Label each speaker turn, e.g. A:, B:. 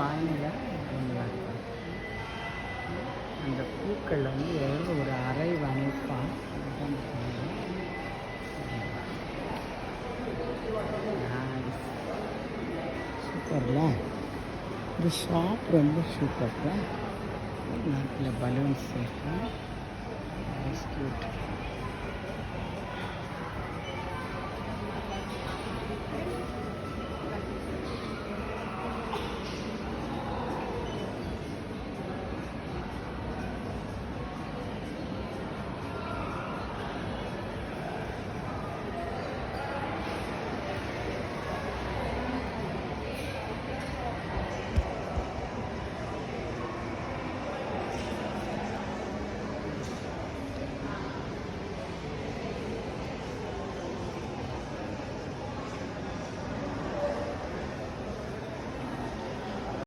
A: பானையில் நல்லா இருக்கும் அந்த பூக்கள் வந்து எவ்வளோ ஒரு அரை வமைப்பான் சூப்பர்ல. இந்த ஷாப் ரொம்ப சூப்பர்ல. நாட்டில் பலூன்ஸ் இருக்கும்